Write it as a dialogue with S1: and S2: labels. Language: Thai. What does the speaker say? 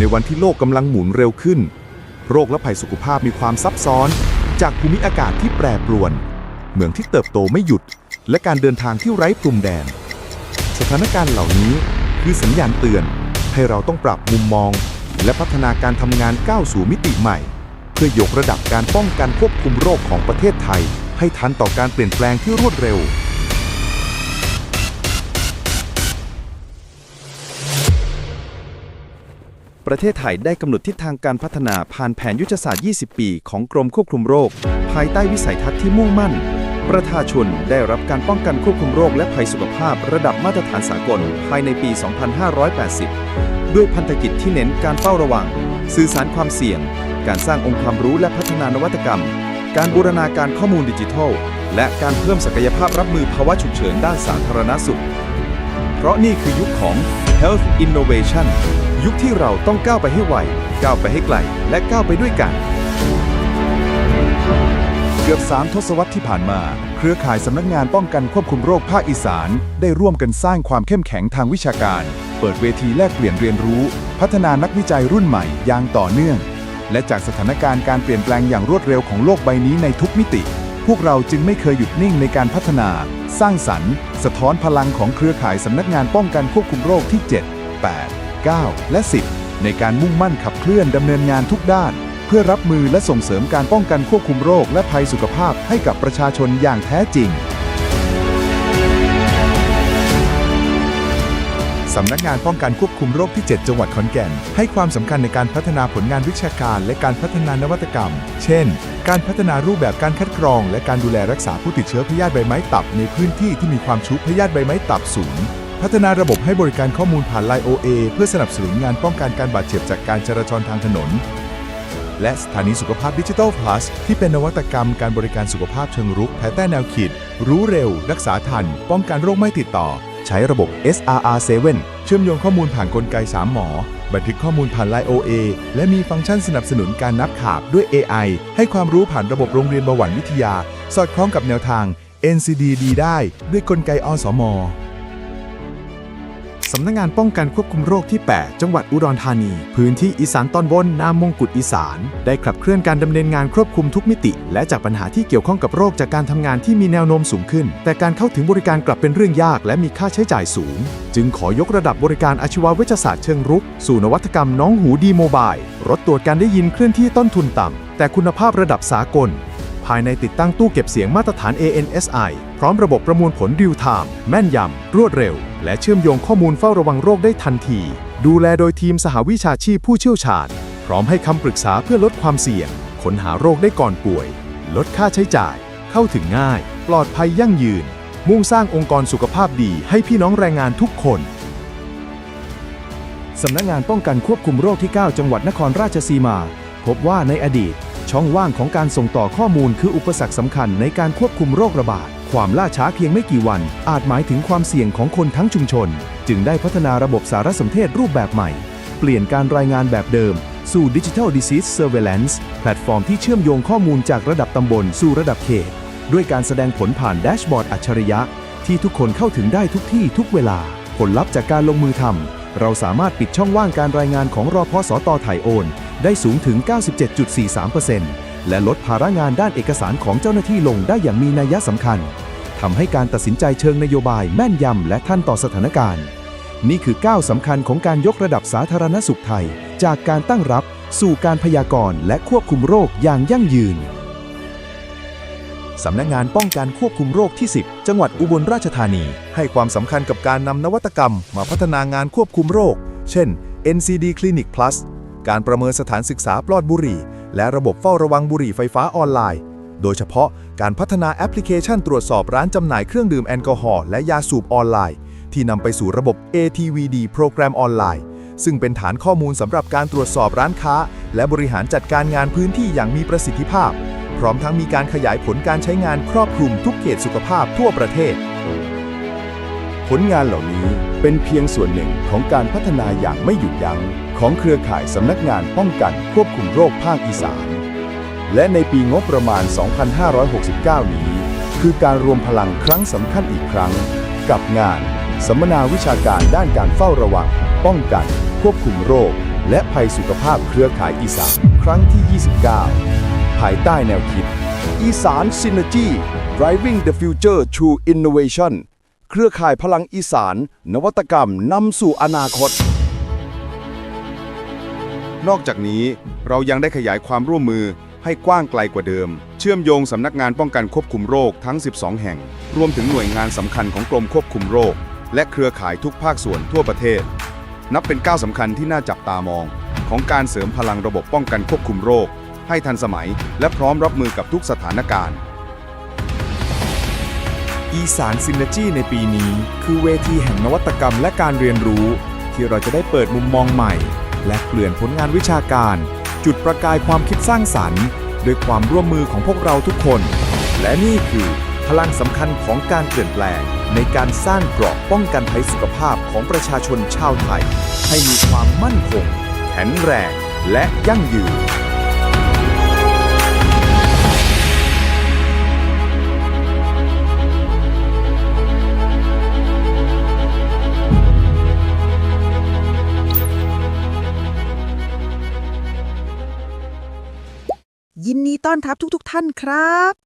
S1: ในวันที่โลกกำลังหมุนเร็วขึ้น โรคและภัยสุขภาพมีความซับซ้อน จากภูมิอากาศที่แปรปรวน เมืองที่เติบโตไม่หยุด และการเดินทางที่ไร้พรมแดน สถานการณ์เหล่านี้คือสัญญาณเตือน ให้เราต้องปรับมุมมอง และพัฒนาการทำงานก้าวสู่มิติใหม่ เพื่อยกระดับการป้องกันควบคุมโรคของประเทศไทย ให้ทันต่อการเปลี่ยนแปลงที่รวดเร็ว
S2: ประเทศไทยได้กำหนดทิศทางการพัฒนาผ่านแผนยุทธศาสตร์ 20 ปี ของกรมควบคุมโรค ภายใต้วิสัยทัศน์ที่มุ่งมั่น ประชาชนได้รับการป้องกันควบคุมโรคและภัยสุขภาพระดับมาตรฐานสากล ภายในปี 2580 ด้วยพันธกิจที่เน้นการเฝ้าระวัง สื่อสารความเสี่ยง การสร้างองค์ความรู้และพัฒนานวัตกรรม การบูรณาการข้อมูลดิจิทัล และการเพิ่มศักยภาพรับมือภาวะฉุกเฉินด้านสาธารณสุข เพราะนี่คือยุคของ Health Innovation ยุคที่เราต้องก้าวไปให้ไว ก้าวไปให้ไกล และก้าวไปด้วยกัน
S1: เกือบ3ทศวรรษที่ผ่านมา เครือข่ายสำนักงานป้องกันควบคุมโรคภาคอีสาน ได้ร่วมกันสร้างความเข้มแข็งทางวิชาการ เปิดเวทีแลกเปลี่ยนเรียนรู้ พัฒนานักวิจัยรุ่นใหม่อย่างต่อเนื่อง และจากสถานการณ์การเปลี่ยนแปลงอย่างรวดเร็วของโลกใบนี้ในทุกมิติ พวกเราจึงไม่เคยหยุดนิ่งในการพัฒนา สร้างสรรค์ สะท้อนพลังของเครือข่ายสำนักงานป้องกันควบคุมโรคที่ 7 8 9 และ 10 ในการมุ่งมั่นขับเคลื่อนดำเนินงานทุกด้าน เพื่อรับมือและส่งเสริมการป้องกันควบคุมโรคและภัยสุขภาพให้กับประชาชนอย่างแท้จริงสำนักงานป้องกันควบคุมโรคที่ 7 จังหวัดขอนแก่น ให้ความสำคัญในการพัฒนาผลงานวิชาการและการพัฒนานวัตกรรม เช่น การพัฒนารูปแบบการคัดกรอง และการดูแลรักษาผู้ติดเชื้อพยาธิใบไม้ตับในพื้นที่ที่มีความชุกพยาธิใบไม้ตับสูง พัฒนาระบบให้บริการข้อมูลผ่านไลน์ OA เพื่อสนับสนุนงานป้องกันการบาดเจ็บจากการจราจรทางถนน และสถานีสุขภาพดิจิทัล plus ที่เป็นนวัตกรรมการบริการสุขภาพเชิงรุกภายใต้แนวคิด รู้เร็ว รักษาทัน ป้องกันโรคไม่ติดต่อ ใช้ระบบ SRR7 เชื่อมโยงข้อมูลผ่านกลไก 3 หมอ บันทึกข้อมูลผ่านไลน์ OA และมีฟังก์ชันสนับสนุนการนับขาบด้วย AI ให้ความรู้ผ่านระบบโรงเรียนเบาหวานวิทยา สอดคล้องกับแนวทาง NCD ดีได้ด้วยกลไกอสม
S2: สำนักงานป้องกันควบคุมโรคที่ 8 จังหวัดอุดรธานี พื้นที่อีสานตอนบนนามมงกุฎอีสาน ได้ขับเคลื่อนการดำเนินงานควบคุมทุกมิติ และจากปัญหาที่เกี่ยวข้องกับโรคจากการทำงานที่มีแนวโน้มสูงขึ้น แต่การเข้าถึงบริการกลับเป็นเรื่องยาก และมีค่าใช้จ่ายสูง จึงขอยกระดับบริการอาชีวเวชศาสตร์เชิงรุก สู่นวัตกรรมน้องหูดีโมบายรถตรวจการได้ยินเคลื่อนที่ต้นทุนต่ำแต่คุณภาพระดับสากลภายในติดตั้งตู้เก็บเสียงมาตรฐาน ANSI พร้อมระบบประมวลผล real time แม่นยำ รวดเร็ว และเชื่อมโยงข้อมูลเฝ้าระวังโรคได้ทันที ดูแลโดยทีมสหวิชาชีพผู้เชี่ยวชาญ พร้อมให้คำปรึกษาเพื่อลดความเสี่ยงค้นหาโรคได้ก่อนป่วย ลดค่าใช้จ่าย เข้าถึงง่าย ปลอดภัยยั่งยืน มุ่งสร้างองค์กรสุขภาพดีให้พี่น้องแรงงานทุกคนสำนักงานป้องกันควบคุมโรคที่ 9 จังหวัดนครราชสีมา พบว่าในอดีต ช่องว่างของการส่งต่อข้อมูลคืออุปสรรคสำคัญในการควบคุมโรคระบาด ความล่าช้าเพียงไม่กี่วัน อาจหมายถึงความเสี่ยงของคนทั้งชุมชน จึงได้พัฒนาระบบสารสนเทศรูปแบบใหม่ เปลี่ยนการรายงานแบบเดิม สู่ Digital Disease Surveillance แพลตฟอร์มที่เชื่อมโยงข้อมูลจากระดับตำบลสู่ระดับเขต ด้วยการแสดงผลผ่านแดชบอร์ดอัจฉริยะ ที่ทุกคนเข้าถึงได้ทุกที่ทุกเวลา ผลลัพธ์จากการลงมือทำเราสามารถปิดช่องว่างการรายงานของรอพสตถ่ายโอน ได้สูงถึง 97.43%และลดภาระงานด้านเอกสารของเจ้าหน้าที่ลงได้อย่างมีนัยสำคัญ ทำให้การตัดสินใจเชิงนโยบายแม่นยำและท่านต่อสถานการณ์ นี่คือก้าวสำคัญของการยกระดับสาธารณสุขไทย จากการตั้งรับสู่การพยากรณ์และควบคุมโรคอย่างยั่งยืน
S1: สำนักงานป้องกันควบคุมโรคที่ 10 จังหวัดอุบลราชธานี ให้ความสำคัญกับการนำนวัตกรรม มาพัฒนางานควบคุมโรค เช่น NCD Clinic Plus การประเมินสถานศึกษาปลอดบุหรี่ และระบบเฝ้าระวังบุหรี่ไฟฟ้าออนไลน์ โดยเฉพาะ การพัฒนาแอปพลิเคชันตรวจสอบร้านจำหน่ายเครื่องดื่มแอลกอฮอล์และยาสูบออนไลน์ ที่นำไปสู่ระบบ ATVD โปรแกรมออนไลน์ ซึ่งเป็นฐานข้อมูลสำหรับการตรวจสอบร้านค้า และบริหารจัดการงานพื้นที่อย่างมีประสิทธิภาพ พร้อมทั้งมีการขยายผลการใช้งานครอบคลุมทุกเขตสุขภาพทั่วประเทศ ผลงานเหล่านี้เป็นเพียงส่วนหนึ่งของการพัฒนาอย่างไม่หยุดยั้งของเครือข่ายสำนักงานป้องกันควบคุมโรคภาคอีสาน และในปีงบประมาณ 2569 นี้ คือการรวมพลังครั้งสำคัญอีกครั้ง กับงาน สัมมนาวิชาการด้านการเฝ้าระวัง ป้องกัน ควบคุมโรค และภัยสุขภาพเครือข่ายอีสานครั้งที่ 29 ภายใต้แนวคิด อีสาน Synergy Driving the Future Through Innovation เครือข่ายพลังอีสาน นวัตกรรมนำสู่อนาคต นอกจากนี้เรายังได้ขยายความร่วมมือ ให้กว้างไกลกว่าเดิม เชื่อมโยงสำนักงานป้องกันควบคุมโรคทั้ง 12 แห่ง รวมถึงหน่วยงานสำคัญของกรมควบคุมโรค และเครือข่ายทุกภาคส่วนทั่วประเทศ นับเป็นก้าวสำคัญที่น่าจับตามอง ของการเสริมพลังระบบป้องกันควบคุมโรค ให้ทันสมัย และพร้อมรับมือกับทุกสถานการณ์
S3: อีสานซินเนจีในปีนี้ คือเวทีแห่งนวัตกรรมและการเรียนรู้ ที่เราจะได้เปิดมุมมองใหม่ และเปลี่ยนผลงานวิชาการ จุดประกายความคิดสร้างสรรค์ด้วยความร่วมมือของพวกเราทุกคน และนี่คือพลังสำคัญของการเปลี่ยนแปลง ในการสร้างเกราะป้องกันภัยสุขภาพของประชาชนชาวไทย ให้มีความมั่นคง แข็งแรง และยั่งยืน
S4: ต้อนรับทุกๆทท่านครับ